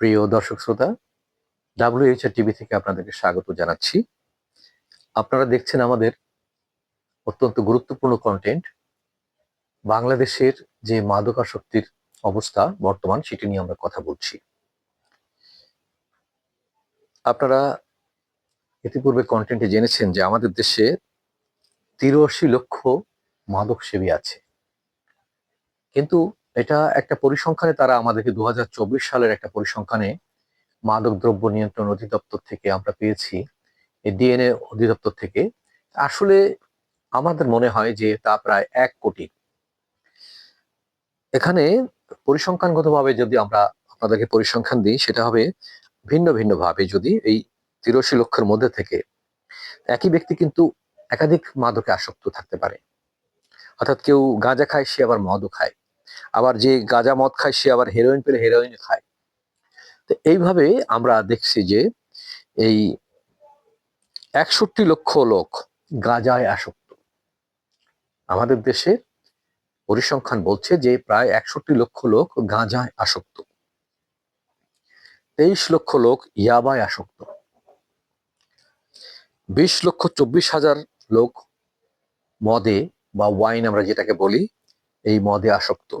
প্রিয় দর্শক শ্রোতা ডাব্লিউএইচআর টিভি থেকে আপনাদেরকে স্বাগত জানাচ্ছি। আপনারা দেখছেন আমাদের অত্যন্ত গুরুত্বপূর্ণ কন্টেন্ট বাংলাদেশের যে মাদকাসক্তির অবস্থা বর্তমান সেটি নিয়ে আমরা কথা বলছি। আপনারা ইতিপূর্বে কন্টেন্টে জেনেছেন যে আমাদের দেশে তিরাশি লক্ষ মাদক সেবী আছে। কিন্তু এটা একটা পরিসংখ্যানে তারা আমাদেরকে দু হাজার চব্বিশ সালের একটা পরিসংখ্যানে মাদক দ্রব্য নিয়ন্ত্রণ অধিদপ্তর থেকে আমরা পেয়েছি ডিএনএ অধিদপ্তর থেকে। আসলে আমাদের মনে হয় যে তা প্রায় এক কোটি। এখানে পরিসংখ্যানগতভাবে যদি আমরা আপনাদেরকে পরিসংখ্যান দিই, সেটা হবে ভিন্ন ভিন্ন ভাবে যদি এই তিরাশি লক্ষের মধ্যে থেকে একই ব্যক্তি কিন্তু একাধিক মাদকে আসক্ত থাকতে পারে। অর্থাৎ কেউ গাঁজা খায়, সে আবার মদও খায়। আবার যে গাঁজা মদ খায়, সে আবার হেরোইন পেলে হেরোইন খায়। তো এইভাবে আমরা দেখছি যে এই একষট্টি লক্ষ লোক গাঁজায় আসক্ত। আমাদের দেশে পরিসংখ্যান বলছে যে প্রায় একষট্টি লক্ষ লোক গাঁজায় আসক্ত। তেইশ লক্ষ লোক ইয়াবায় আসক্ত। বিশ লক্ষ চব্বিশ হাজার লোক মদে বা ওয়াইন আমরা যেটাকে বলি, এই মদে আসক্ত।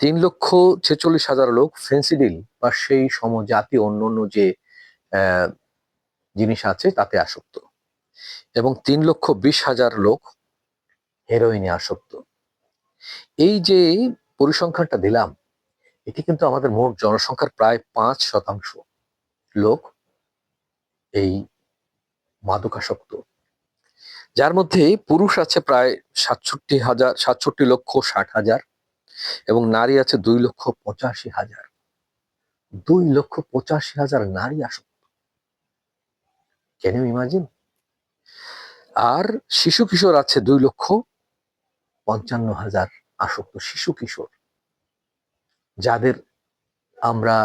তিন লক্ষ ছেচল্লিশ হাজার লোক ফেন্সিডিল বা সেই সমজাতীয় অন্য অন্য যে জিনিস আছে, তাতে আসক্ত। এবং তিন লক্ষ বিশ হাজার লোক হেরোইনে আসক্ত। এই যে পরিসংখ্যানটা দিলাম, এটি কিন্তু আমাদের মোট জনসংখ্যার প্রায় পাঁচ শতাংশ লোক এই মাদকাসক্ত। যার মধ্যে পুরুষ আছে প্রায় সাতষট্টি হাজার, সাতষট্টি লক্ষ ষাট হাজার। এবং নারী আছে দুই লক্ষ পঁচাশি হাজার। দুই লক্ষ পঁচাশি হাজার নারী আসক্ত। কেন ইমাজিন আর শিশু কিশোর আছে দুই লক্ষ পঞ্চান্ন হাজার আসক্ত শিশু কিশোর। যাদের আমরা,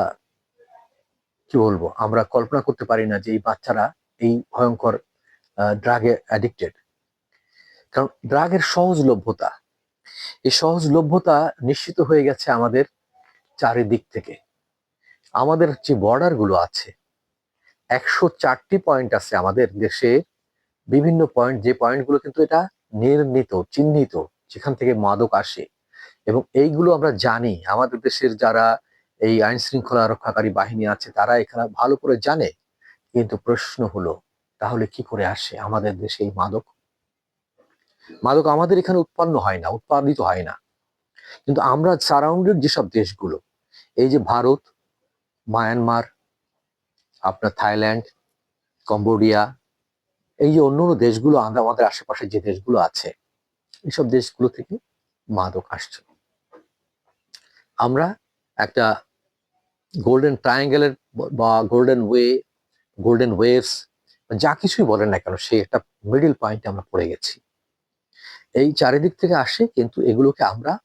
কি বলব, আমরা কল্পনা করতে পারি না যে এই বাচ্চারা এই ভয়ঙ্কর ড্রাগে অ্যাডিক্টেড কারণ ড্রাগের সহজলভ্যতা এই সহজলভ্যতা নিশ্চিত হয়ে গেছে আমাদের চারিদিক থেকে। আমাদের যে বর্ডারগুলো আছে, একশো চারটি পয়েন্ট আছে আমাদের দেশে। বিভিন্ন পয়েন্ট যে পয়েন্টগুলো কিন্তু এটা নির্ণীত, চিহ্নিত, যেখান থেকে মাদক আসে। এবং এইগুলো আমরা জানি, আমাদের দেশের যারা এই আইন শৃঙ্খলা রক্ষাকারী বাহিনী আছে, তারা এখানে ভালো করে জানে। কিন্তু প্রশ্ন হলো, তাহলে কি করে আসে আমাদের দেশে এই মাদক? মাদক আমাদের এখানে উৎপন্ন হয় না, উৎপাদিত হয় না। কিন্তু আমরা সারাউন্ডেড যেসব দেশগুলো, এই যে ভারত, মায়ানমার, আপনার থাইল্যান্ড, কম্বোডিয়া, এই যে অন্য অন্য দেশগুলো আমাদের আশেপাশে যে দেশগুলো আছে এইসব দেশগুলো থেকে মাদক আসছে। আমরা একটা গোল্ডেন ট্রায়াঙ্গেলের বা গোল্ডেন ওয়ে গোল্ডেন ওয়েভস যা কিছুই বলেন না কেন সেই একটা মিডিল পয়েন্টে আমরা পড়ে গেছি। এই চারিদিক থেকে আসে, কিন্তু এগুলোকে আমরা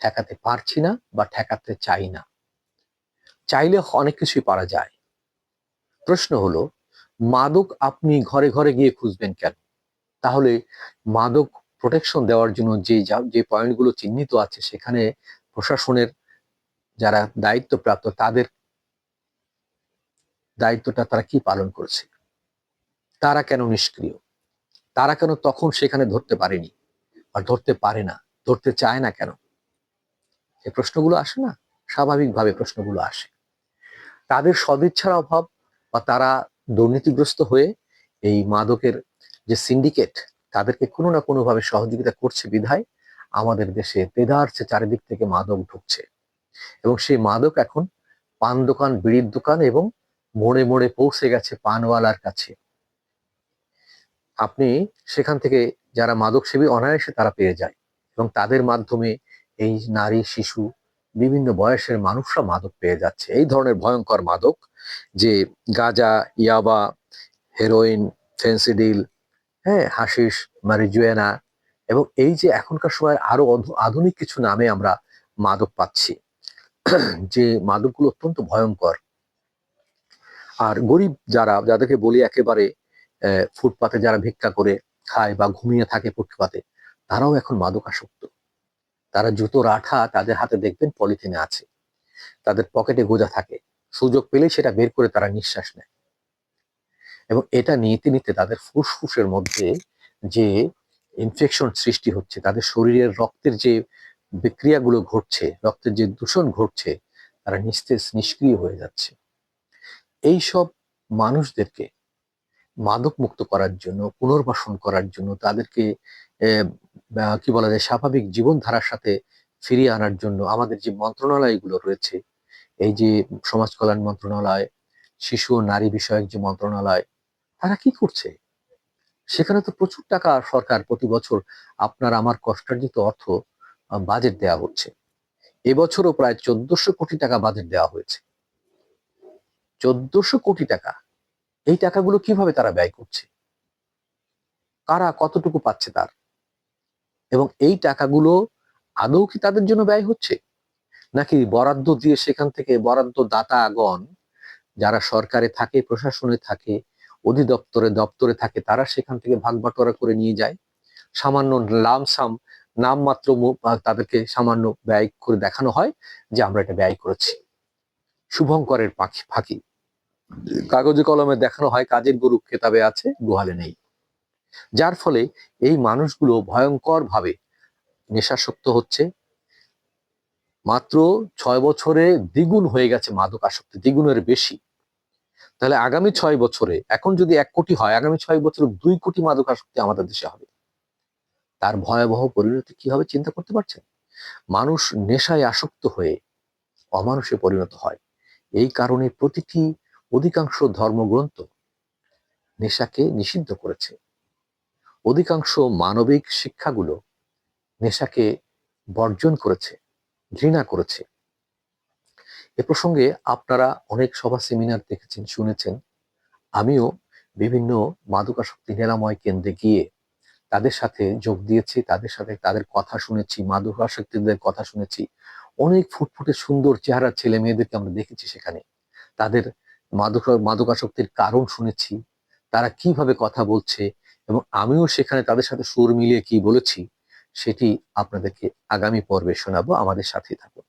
ঠেকাতে পারছি না বা ঠেকাতে চাই না। চাইলে অনেক কিছুই পারা যায়। প্রশ্ন হলো, মাদক আপনি ঘরে ঘরে গিয়ে খুঁজবেন কেন? তাহলে মাদক প্রোটেকশন দেওয়ার জন্য যে যে পয়েন্টগুলো চিহ্নিত আছে, সেখানে প্রশাসনের যারা দায়িত্বপ্রাপ্ত, তাদের দায়িত্বটা তারা কি পালন করছে? তারা কেন নিষ্ক্রিয়? তারা কেন তখন সেখানে ধরতে পারেনি? আর ধরতে পারে না, ধরতে চায় না কেন? এই প্রশ্নগুলো আসে না? স্বাভাবিকভাবে প্রশ্নগুলো আসে। তাদের সদিচ্ছার অভাব বা তারা দুর্নীতিগ্রস্ত হয়ে এই মাদকের যে সিন্ডিকেট তাদেরকে কোনো না কোনোভাবে সহযোগিতা করছে বিধায় আমাদের দেশে দেদারছে চারিদিক থেকে মাদক ঢুকছে। এবং সেই মাদক এখন পান দোকান, বিড়ির দোকান এবং মোড়ে মোড়ে পৌঁছে গেছে পানওয়ালার কাছে। আপনি সেখান থেকে যারা মাদক সেবী অনায়াসে তারা পেয়ে যায় এবং তাদের মাধ্যমে এই নারী, শিশু, বিভিন্ন বয়সের মানুষরা মাদক পেয়ে যাচ্ছে। এই ধরনের ভয়ঙ্কর মাদক যে গাঁজা, ইয়াবা হেরোইন ফেন্সিডিল হ্যাঁ হাসিস মারিজুয়েনা এবং এই যে এখনকার সময় আরও আধুনিক কিছু নামে আমরা মাদক পাচ্ছি, যে মাদকগুলো অত্যন্ত ভয়ঙ্কর। আর গরিব যারা, যাদেরকে বলি একেবারে ফুটপাতে যারা ভিক্ষা করে খায় বা ঘুমিয়ে থাকে ফুটপাতে, তারাও এখন মাদক আসক্ত তারা জুতোর আঠা তাদের হাতে দেখবেন পলিথিনে আছে। তাদের পকেটে গোজা থাকে। সুযোগ পেলেই সেটা বের করে তারা নিঃশ্বাস নেয়। এবং এটা নিতে নিতে তাদের ফুসফুসের মধ্যে যে ইনফেকশন সৃষ্টি হচ্ছে, তাদের শরীরের রক্তের যে বিক্রিয়াগুলো ঘটছে, রক্তের যে দূষণ ঘটছে, তারা নিস্তেজ, নিষ্ক্রিয় হয়ে যাচ্ছে। এই সব মানুষদেরকে মাদক মুক্ত করার জন্য, পুনর্বাসন করার জন্য তাদেরকে কি বলা যায়, স্বাভাবিক জীবনধারার সাথে ফিরিয়ে আনার জন্য আমাদের যে মন্ত্রণালয়গুলো রয়েছে, এই যে সমাজ কল্যাণ মন্ত্রণালয়, শিশু ও নারী বিষয়ক যে মন্ত্রণালয়, তারা কি করছে? সেখানে তো প্রচুর টাকা সরকার প্রতি বছর আপনার আমার কষ্টার্জিত অর্থ বাজেট দেওয়া হচ্ছে। এবছরও প্রায় চোদ্দশো কোটি টাকা বাজেট দেওয়া হয়েছে। চোদ্দশো কোটি টাকা। এই টাকাগুলো কীভাবে তারা ব্যয় করছে? কারা কতটুকু পাচ্ছে তার? এবং এই টাকাগুলো আদৌ কি তাদের জন্য ব্যয় হচ্ছে? নাকি বরাদ্দ দিয়ে সেখান থেকে বরাদ্দ দাতা দাতাগণ, যারা সরকারে থাকে, প্রশাসনে থাকে, অধিদপ্তরে, দপ্তরে থাকে, তারা সেখান থেকে ভাগ বাটোয়ারা করে নিয়ে যায়? সামান্য লামসাম, নামমাত্র তাদেরকে সামান্য ব্যয় করে দেখানো হয় যে আমরা এটা ব্যয় করেছি। শুভঙ্করের পাখি ফাঁকি কাগজে কলমে দেখানো হয় কাজের গরু খেতাবে আছে, গোহালে নেই। যার ফলে এই মানুষগুলো ভয়ঙ্কর ভাবে নেশাসক্ত হচ্ছে। মাত্র ছয় বছরে দ্বিগুণ হয়ে গেছে মাদক আসক্তি দ্বিগুণের বেশি। তাহলে আগামী ছয় বছরে, এখন যদি এক কোটি হয়, আগামী ছয় বছরে দুই কোটি মাদক আসক্তি আমাদের দেশে হবে। তার ভয়াবহ পরিণতি কি হবে চিন্তা করতে পারছেন? মানুষ নেশায় আসক্ত হয়ে অমানুষে পরিণত হয়। এই কারণে প্রতিটি অধিকাংশ ধর্মগ্রন্থ নেশাকে নিষিদ্ধ করেছে। অধিকাংশ মানবিক শিক্ষাগুলো নেশাকে বর্জন করেছে, ঘৃণা করেছে। এ প্রসঙ্গে আপনারা অনেক সভা সেমিনার দেখেছেন, শুনেছেন। আমিও বিভিন্ন মাদকাসক্তি নিরাময় কেন্দ্রে গিয়ে তাদের সাথে যোগ দিয়েছি, তাদের সাথে তাদের কথা শুনেছি, মাদকাসক্তিদের কথা শুনেছি। অনেক ফুটফুটে সুন্দর চেহারা ছেলে মেয়েদেরকে আমরা দেখেছি সেখানে। তাদের মাদক, মাদকাসক্তির কারণ শুনেছি, তারা কীভাবে কথা বলছে এবং আমিও সেখানে তাদের সাথে সুর মিলিয়ে কি বলেছি, সেটি আপনাদেরকে আগামী পর্বে শোনাবো। আমাদের সাথে থাকুন।